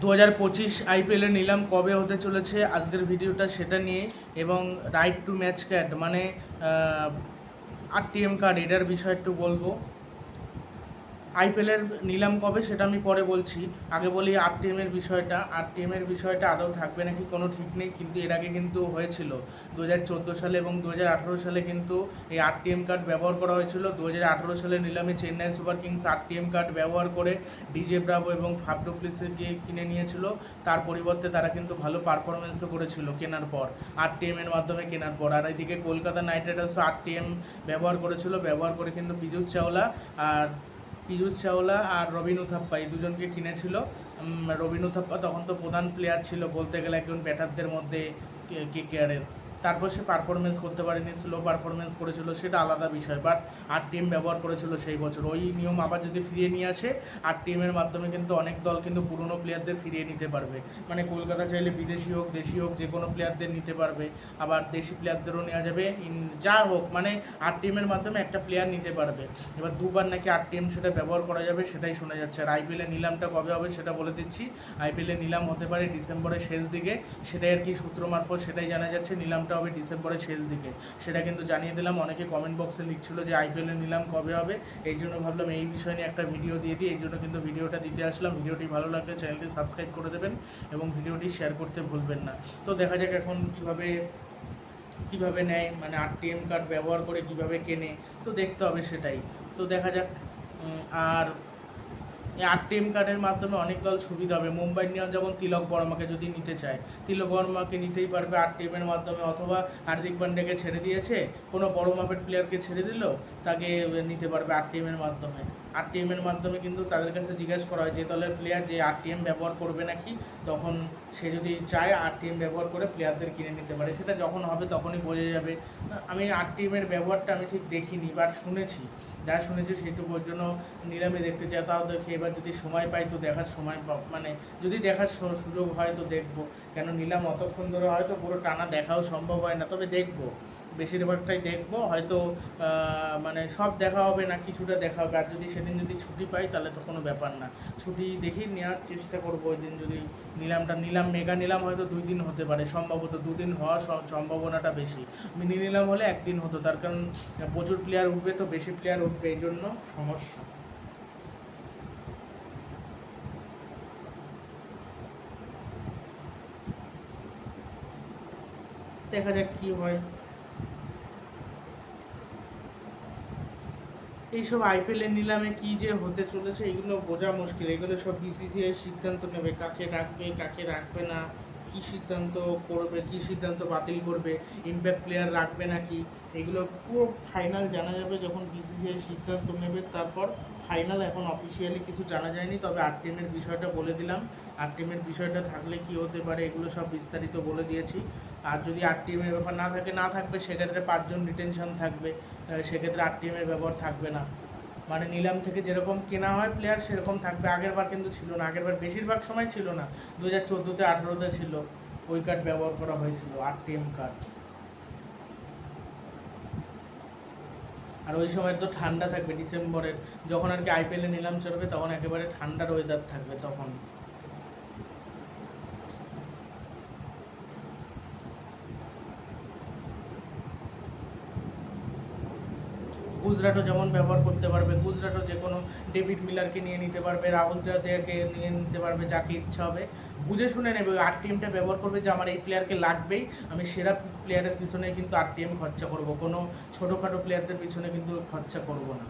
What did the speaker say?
দু হাজার পঁচিশ আইপিএলের নিলাম কবে হতে চলেছে আজকের ভিডিওটা সেটা নিয়ে এবং রাইট টু ম্যাচ ক্যাট মানে আর টি এম কার্ড এটার বিষয়ে একটু বলব। আইপিএলের নিলাম কবে সেটা আমি পরে বলছি। আগে বলি আরটিএম এর বিষয়টা। আরটিএম এর বিষয়টা আদৌ থাকবে নাকি কোনো ঠিক নেই, কিন্তু এর আগে কিন্তু হয়েছিল। দু হাজার চোদ্দ সালে এবং দু হাজার আঠারো সালে কিন্তু এই আরটিএম কার্ড ব্যবহার করা হয়েছিল। দু হাজার আঠারো সালে নিলামে Chennai Super Kings RTM card ব্যবহার করে ডিজে ব্রাভো এবং ফাবডুপ্লিসকে কিনে নিয়েছিল। তার পরিবর্তে তারা কিন্তু ভালো পারফরমেন্সও করেছিল কেনার পর। আরটিএম এর মাধ্যমে কেনার পর। আর এদিকে কলকাতা নাইট রাইডার্সও আরটিএম ব্যবহার করেছিল। ব্যবহার করে কিন্তু পীযুষ চাওলা আর পীযুষ চাওলা আর রবিন উথাপ্পা এই দুজনকে কিনেছিল রবিন উথাপ্পা তখন তো প্রধান প্লেয়ার ছিল বলতে গেলে একজন ব্যাটারদের মধ্যে কে কেয়ারের তারপর সে পারফরমেন্স করতে পারেনি স্লো পারফরমেন্স করেছিল, সেটা আলাদা বিষয় বাট আর টিম ব্যবহার করেছিল সেই বছর। ওই নিয়ম আবার যদি ফিরিয়ে নিয়ে আসে আর টিমের মাধ্যমে কিন্তু অনেক দল কিন্তু পুরনো প্লেয়ারদের ফিরিয়ে নিতে পারবে। মানে কলকাতা চাইলে বিদেশি হোক, দেশি হোক, যে কোনো প্লেয়ারদের নিতে পারবে। আবার দেশি প্লেয়ারদেরও নেওয়া যাবে যা হোক মানে আর টিমের মাধ্যমে একটা প্লেয়ার নিতে পারবে। এবার দুবার নাকি আর টিম সেটা ব্যবহার করা যাবে, সেটাই শোনা যাচ্ছে। আর আইপিএলে নিলামটা কবে হবে সেটা বলে দিচ্ছি। আইপিএলে নিলাম হতে পারে ডিসেম্বরের শেষ দিকে, সেটাই আর কি সূত্র মারফত সেটাই জানা যাচ্ছে। নিলামটা হবে ডিসেম্বরের শেষ দিকে। সেটা কিন্তু জানিয়ে দিলাম, অনেকে কমেন্ট বক্সে লিখছিল যে আইপিএলের নিলাম কবে হবে এই জন্য ভাবলাম এই বিষয় নিয়ে একটা ভিডিও দিয়ে দিই এই জন্য কিন্তু ভিডিওটা দিতে আসলাম। ভিডিওটি ভালো লাগলে চ্যানেলটি সাবস্ক্রাইব করে দেবেন এবং ভিডিওটি শেয়ার করতে ভুলবেন না। তো দেখা যাক এখন কীভাবে, কীভাবে নেয় মানে আরটিএম কার্ড ব্যবহার করে কীভাবে কেনে, তো দেখতে হবে সেটাই। তো দেখা যাক আর এই আরটিএম কার্ডের মাধ্যমে অনেক দল সুবিধা হবে। মুম্বাই নিয়ে যেমন তিলক বর্মাকে যদি নিতে চায়, তিলক বর্মাকে নিতেই পারবে আরটিএম এর মাধ্যমে। অথবা হার্দিক পান্ডেকে ছেড়ে দিয়েছে, কোনো বড় মাপের প্লেয়ারকে ছেড়ে দিল, তাকে নিতে পারবে আরটিএম এর মাধ্যমে। আরটিএম এর মাধ্যমে কিন্তু তাদের কাছে জিজ্ঞেস করা হয় যে দলের প্লেয়ার যে আরটিএম ব্যবহার করবে নাকি? তখন সে যদি চায় আরটিএম ব্যবহার করে প্লেয়ারদের কিনে নিতে পারে। সেটা যখন হবে তখনই বোঝা যাবে। আমি আরটিএম এর ব্যবহারটা আমি ঠিক দেখিনি বাট শুনেছি। যা শুনেছি সেইটুকুর জন্য নিলামে দেখতে চাই। তাও দেখি, এবার যদি সময় পাই তো দেখার সময় মানে যদি দেখার সুযোগ হয় তো দেখব। কেন নিলাম অতক্ষণ ধরে হয়তো পুরো টানা দেখাও সম্ভব হয় না, তবে দেখব। বেশিরভাগটাই দেখব। হয়তো মানে সব দেখা হবে না, কিছুটা দেখা হবে। আর যদি সেদিন যদি ছুটি পাই, তাহলে তো কোনো ব্যাপার না। ছুটি দেখি নেওয়ার চেষ্টা করব। ওই দিন যদি নিলামটা, নিলাম, মেগা নিলাম, হয়তো দুই দিন হতে পারে। সম্ভবত দুদিন হওয়ার সম- সম্ভাবনাটা বেশি। মিনি নিলাম হলে একদিন হতো। তার কারণ, প্রচুর প্লেয়ার উঠবে তো, বেশি প্লেয়ার উঠবে, এই জন্য সমস্যা। দেখা যাক কি হয়। এইসব আইপিএলের নিলামে কি যে হতে চলেছে, এগুলো বোঝা মুশকিল। এগুলো সব বিসিসিআই সিদ্ধান্ত নেবে, কাকে রাখবে কাকে রাখবে না। কি সিদ্ধান্ত করবে, কি সিদ্ধান্ত বাতিল করবে ইম্প্যাক্ট প্লেয়ার রাখবে নাকি, এগুলো পুরো ফাইনাল জানা যাবে যখন বিসিসিআই সিদ্ধান্ত নেবে, তারপর ফাইনাল এখন অফিসিয়ালি কিছু জানা যায়নি, তবে আট টিমের বিষয়টা বলে দিলাম। আট টিমের বিষয়টা থাকলে কি হতে পারে, এগুলো সব বিস্তারিত বলে দিয়েছি। আর যদি আট টিমের ব্যাপার না থাকে, না থাকবে, সেক্ষেত্রে পাঁচজন রিটেনশন থাকবে সেক্ষেত্রে আট টিমের ব্যবহার থাকবে না। মানে নিলাম থেকে যেরকম কেনা হয় প্লেয়ার সেরকম থাকবে। আগের বার কিন্তু ছিল না। আগের বার বেশিরভাগ সময় ছিল না। দু হাজার চোদ্দোতে আঠেরোতে ছিল। ওই কার্ড ব্যবহার করা হয়েছিল আর টিএম কার্ড আর ওই সময় তো ঠান্ডা থাকবে, ডিসেম্বরের। যখন আর কি আইপিএলে নিলাম চলবে, তখন একেবারে ঠান্ডার ওয়েদার থাকবে তখন। গুজরাটও যেমন ব্যবহার করতে পারবে, গুজরাটও যে কোনো ডেভিড মিলারকে নিয়ে নিতে পারবে, রাহুল দেয়াকে নিয়ে নিতে পারবে, যাকে ইচ্ছা হবে। বুঝে শুনে নেবে, ওই আরটিএমটা ব্যবহার করবে যে আমার এই প্লেয়ারকে লাগবেই, আমি সেরা প্লেয়ারের পিছনে কিন্তু আরটিএম খরচা করব, কোনো ছোটোখাটো প্লেয়ারদের পিছনে কিন্তু খরচা করব না।